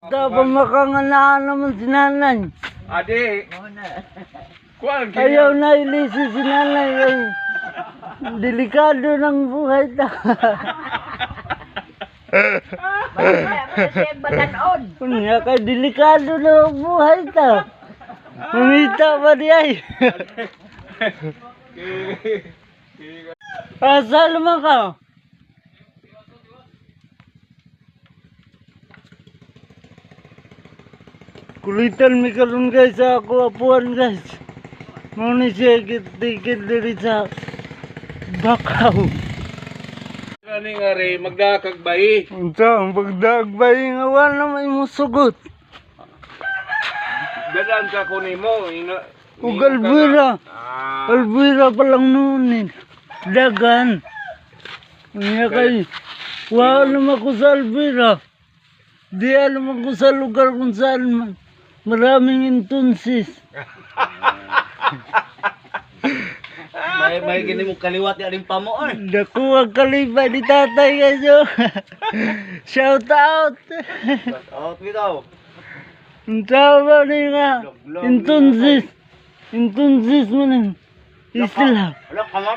Dapat makanganaan naman si nanay. Ade. Kuan Ayaw na ilisi si nanay. Ay, delikado ng buhay ta. Kunya kay delikado ng buhay ta. Mamita pa di ay. Asal mo ka? Kulitan mi karon guys sa ako apuan guys. Mau ni siya tikit diri sa bakaw. Kani nga re magdakag bayi. Unsa ang pagdagbay nga wala may musugot. Dadan ka ko nimo ina. Ug albira. Ah. Albira pa lang noon eh. Dagan. Nga kay wala naman ko sa albira. Di alam ako sa lugar kung saan man. Maraming intunsis. May may gini mo kaliwat ya ring pamo oy. Nakuha kalibay ni tatay kayo. Shout out. Out bitaw. Ang tawag ni nga. Intunsis. Intunsis mo nang. Isla. Wala kama